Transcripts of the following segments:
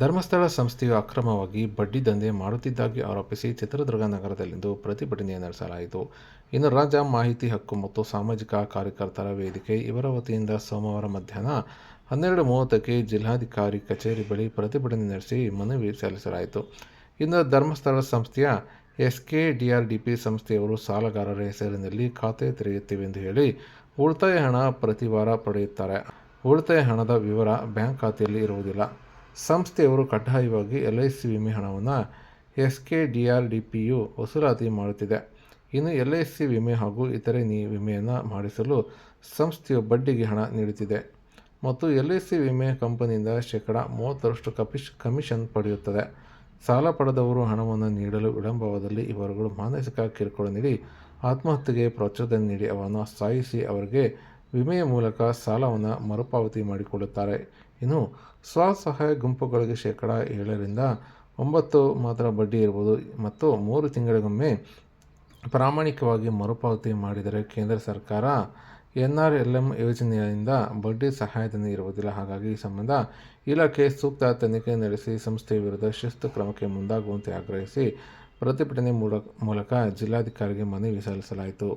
ಧರ್ಮಸ್ಥಳ ಸಂಸ್ಥೆಯು ಅಕ್ರಮವಾಗಿ ಬಡ್ಡಿ ದಂಧೆ ಮಾಡುತ್ತಿದ್ದಾಗಿ ಆರೋಪಿಸಿ ಚಿತ್ರದುರ್ಗ ನಗರದಲ್ಲಿಂದು ಪ್ರತಿಭಟನೆ ನಡೆಸಲಾಯಿತು. ಇನ್ನು ರಾಜ್ಯ ಮಾಹಿತಿ ಹಕ್ಕು ಮತ್ತು ಸಾಮಾಜಿಕ ಕಾರ್ಯಕರ್ತರ ವೇದಿಕೆ ಇವರ ವತಿಯಿಂದ ಸೋಮವಾರ ಮಧ್ಯಾಹ್ನ ಹನ್ನೆರಡು ಮೂವತ್ತಕ್ಕೆ ಜಿಲ್ಲಾಧಿಕಾರಿ ಕಚೇರಿ ಬಳಿ ಪ್ರತಿಭಟನೆ ನಡೆಸಿ ಮನವಿ ಸಲ್ಲಿಸಲಾಯಿತು. ಇನ್ನು ಧರ್ಮಸ್ಥಳ ಸಂಸ್ಥೆಯ S K D R D P ಸಂಸ್ಥೆಯವರು ಸಾಲಗಾರರ ಹೆಸರಿನಲ್ಲಿ ಖಾತೆ ತೆರೆಯುತ್ತೇವೆಂದು ಹೇಳಿ ಉಳಿತಾಯ ಹಣ ಪ್ರತಿ ವಾರ ಪಡೆಯುತ್ತಾರೆ. ಉಳಿತಾಯ ಹಣದ ವಿವರ ಬ್ಯಾಂಕ್ ಖಾತೆಯಲ್ಲಿ ಇರುವುದಿಲ್ಲ. ಸಂಸ್ಥೆಯವರು ಕಡ್ಡಾಯವಾಗಿ ಎಲ್ ಐ ಸಿ ವಿಮೆ ಹಣವನ್ನು S K D R D P you ವಸೂಲಾತಿ ಮಾಡುತ್ತಿದೆ. ಇನ್ನು ಎಲ್ ಐ ಸಿ ವಿಮೆ ಹಾಗೂ ಇತರೆ ನೀ ವಿಮೆಯನ್ನು ಮಾಡಿಸಲು ಸಂಸ್ಥೆಯು ಬಡ್ಡಿಗೆ ಹಣ ನೀಡುತ್ತಿದೆ. ಮತ್ತು ಎಲ್ ಐ ಸಿ ವಿಮೆ ಕಂಪನಿಯಿಂದ ಶೇಕಡ ಮೂವತ್ತರಷ್ಟು ಕಪಿಶ್, ಕಮಿಷನ್ ಪಡೆಯುತ್ತದೆ. ಸಾಲ ಪಡೆದವರು ಹಣವನ್ನು ನೀಡಲು ವಿಳಂಬವಾದಲ್ಲಿ ಇವರುಗಳು ಮಾನಸಿಕ ಕಿರುಕುಳ ನೀಡಿ, ಆತ್ಮಹತ್ಯೆಗೆ ಪ್ರಚೋದನೆ ನೀಡಿ ಅವರನ್ನು ಸಾಯಿಸಿ ಅವರಿಗೆ ವಿಮೆಯ ಮೂಲಕ ಸಾಲವನ್ನು ಮರುಪಾವತಿ ಮಾಡಿಕೊಳ್ಳುತ್ತಾರೆ. ಇನ್ನು ಸ್ವಸಹಾಯ ಗುಂಪುಗಳಿಗೆ ಶೇಕಡ ಏಳರಿಂದ ಒಂಬತ್ತು ಮಾತ್ರ ಬಡ್ಡಿ ಇರುವುದು ಮತ್ತು ಮೂರು ತಿಂಗಳಿಗೊಮ್ಮೆ ಪ್ರಾಮಾಣಿಕವಾಗಿ ಮರುಪಾವತಿ ಮಾಡಿದರೆ ಕೇಂದ್ರ ಸರ್ಕಾರ ಎನ್ ಆರ್ ಎಲ್ ಎಂ ಯೋಜನೆಯಿಂದ ಬಡ್ಡಿ ಸಹಾಯಧನ ಇರುವುದಿಲ್ಲ. ಹಾಗಾಗಿ ಈ ಸಂಬಂಧ ಇಲಾಖೆ ಸೂಕ್ತ ತನಿಖೆ ನಡೆಸಿ ಸಂಸ್ಥೆಯ ವಿರುದ್ಧ ಶಿಸ್ತು ಕ್ರಮಕ್ಕೆ ಮುಂದಾಗುವಂತೆ ಆಗ್ರಹಿಸಿ ಪ್ರತಿಭಟನೆ ಮೂಲ- ಮೂಲಕ ಜಿಲ್ಲಾಧಿಕಾರಿಗೆ ಮನವಿ ಸಲ್ಲಿಸಲಾಯಿತು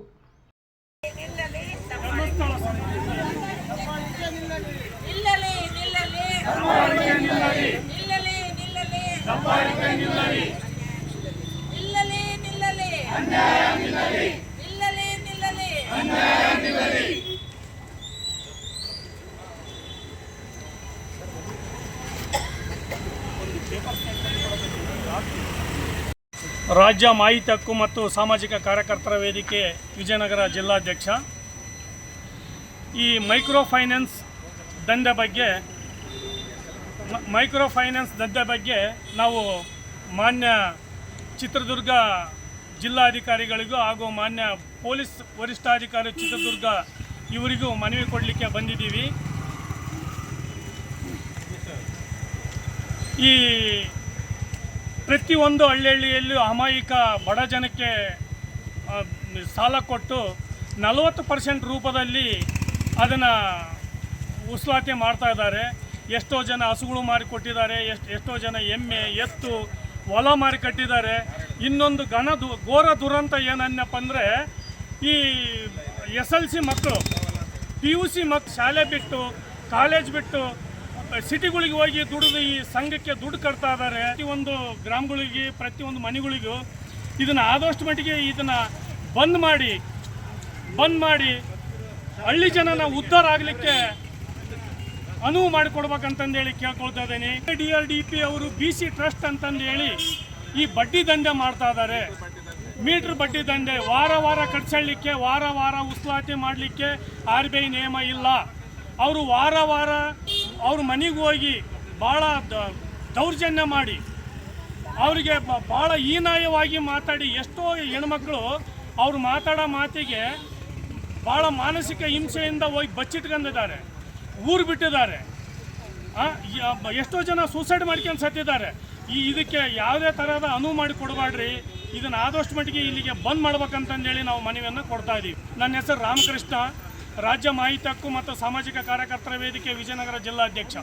ನಿಲ್ಲಲಿ ನಿಲ್ಲಲಿ ನಿಲ್ಲಲಿ ರಾಜ್ಯ ಮಾಹಿತಿ ಹಕ್ಕು ಮತ್ತು ಸಾಮಾಜಿಕ ಕಾರ್ಯಕರ್ತರ ವೇದಿಕೆ ವಿಜಯನಗರ ಜಿಲ್ಲಾಧ್ಯಕ್ಷ. ಈ ಮೈಕ್ರೋ ಫೈನಾನ್ಸ್ ದಂಧೆ ಬಗ್ಗೆ ಮೈಕ್ರೋ ಫೈನಾನ್ಸ್ ದಂಧೆ ಬಗ್ಗೆ ನಾವು ಮಾನ್ಯ ಚಿತ್ರದುರ್ಗ ಜಿಲ್ಲಾಧಿಕಾರಿಗಳಿಗೂ ಹಾಗೂ ಮಾನ್ಯ ಪೊಲೀಸ್ ವರಿಷ್ಠಾಧಿಕಾರಿ ಚಿತ್ರದುರ್ಗ ಇವರಿಗೂ ಮನವಿ ಕೊಡಲಿಕ್ಕೆ ಬಂದಿದ್ದೀವಿ. ಈ ಪ್ರತಿಯೊಂದು ಹಳ್ಳಿಯಲ್ಲಿಯಲ್ಲೂ ಅಮಾಯಿಕ ಬಡ ಜನಕ್ಕೆ ಸಾಲ ಕೊಟ್ಟು ನಲವತ್ತು ಪರ್ಸೆಂಟ್ ರೂಪದಲ್ಲಿ ಅದನ್ನು ಉಸ್ಲಾತಿ ಮಾಡ್ತಾ ಇದ್ದಾರೆ. ಎಷ್ಟೋ ಜನ ಹಸುಗಳು ಮಾರಿ ಕೊಟ್ಟಿದ್ದಾರೆ, ಎಷ್ಟು, ಎಷ್ಟೋ ಜನ ಎಮ್ಮೆ, ಎತ್ತು, ಹೊಲ ಮಾರಿ ಕಟ್ಟಿದ್ದಾರೆ. ಇನ್ನೊಂದು ಘನ ದು, ಘೋರ ದುರಂತ ಏನನ್ನಪ್ಪ ಅಂದರೆ, ಈ ಎಸ್ ಎಲ್ ಸಿ ಮಕ್ಕಳು, ಪಿ ಯು ಸಿ ಮಕ್, ಶಾಲೆ ಬಿಟ್ಟು, ಕಾಲೇಜ್ ಬಿಟ್ಟು, ಸಿಟಿಗಳಿಗೆ ಹೋಗಿ ದುಡಿದು ಈ ಸಂಘಕ್ಕೆ ದುಡ್ಡು ಕಟ್ತಾ ಇದ್ದಾರೆ. ಪ್ರತಿಯೊಂದು ಗ್ರಾಮಗಳಿಗೆ, ಪ್ರತಿಯೊಂದು ಮನೆಗಳಿಗೂ ಇದನ್ನು ಆದಷ್ಟು ಮಟ್ಟಿಗೆ ಇದನ್ನು ಬಂದ್ ಮಾಡಿ ಬಂದ್ ಮಾಡಿ ಹಳ್ಳಿ ಜನನ ಉದ್ಧಾರ ಆಗಲಿಕ್ಕೆ ಅನುವು ಮಾಡಿಕೊಡ್ಬೇಕಂತಂದೇಳಿ ಕೇಳ್ಕೊಳ್ತಾ ಇದ್ದೀನಿ. ಡಿ ಆರ್ ಡಿ ಪಿ ಅವರು ಬಿ ಸಿ ಟ್ರಸ್ಟ್ ಅಂತಂದು ಹೇಳಿ ಈ ಬಡ್ಡಿ ದಂಧೆ ಮಾಡ್ತಾ ಇದ್ದಾರೆ. ಮೀಟ್ರ್ ಬಡ್ಡಿ ದಂಧೆ. ವಾರ ವಾರ ಕಟ್ಸಳ್ಳಿಕ್ಕೆ, ವಾರ ವಾರ ಉಸ್ಲಾತಿ ಮಾಡಲಿಕ್ಕೆ ಆರ್ ಬಿ ಐ ನಿಯಮ ಇಲ್ಲ. ಅವರು ವಾರ ವಾರ ಅವ್ರ ಮನೆಗೆ ಹೋಗಿ ಭಾಳ ದೌರ್ಜನ್ಯ ಮಾಡಿ, ಅವರಿಗೆ ಭಾಳ ಹೀನಾಯವಾಗಿ ಮಾತಾಡಿ ಎಷ್ಟೋ ಹೆಣ್ಮಕ್ಳು ಅವ್ರು ಮಾತಾಡೋ ಮಾತಿಗೆ ಭಾಳ ಮಾನಸಿಕ ಹಿಂಸೆಯಿಂದ ಹೋಗಿ ಬಚ್ಚಿಟ್ಕೊಂಡಿದ್ದಾರೆ. ಊರು ಬಿಟ್ಟಿದ್ದಾರೆ. ಎಷ್ಟೋ ಜನ ಸೂಸೈಡ್ ಮಾಡ್ಕೊಂಡು ಸತ್ತಿದ್ದಾರೆ. ಈ, ಇದಕ್ಕೆ ಯಾವುದೇ ಥರದ ಅನುವು ಮಾಡಿ ಕೊಡಬಾಡ್ರಿ ಇದನ್ನು ಆದಷ್ಟು ಮಟ್ಟಿಗೆ ಇಲ್ಲಿಗೆ ಬಂದ್ ಮಾಡ್ಬೇಕಂತಂದೇಳಿ ನಾವು ಮನವಿಯನ್ನು ಕೊಡ್ತಾ ಇದ್ದೀವಿ ನನ್ನ ಹೆಸರು ರಾಮಕೃಷ್ಣ. ರಾಜ್ಯ ಮಾಹಿತಿ ಹಕ್ಕು ಮತ್ತು ಸಾಮಾಜಿಕ ಕಾರ್ಯಕರ್ತರ ವೇದಿಕೆ ವಿಜಯನಗರ ಜಿಲ್ಲಾಧ್ಯಕ್ಷ.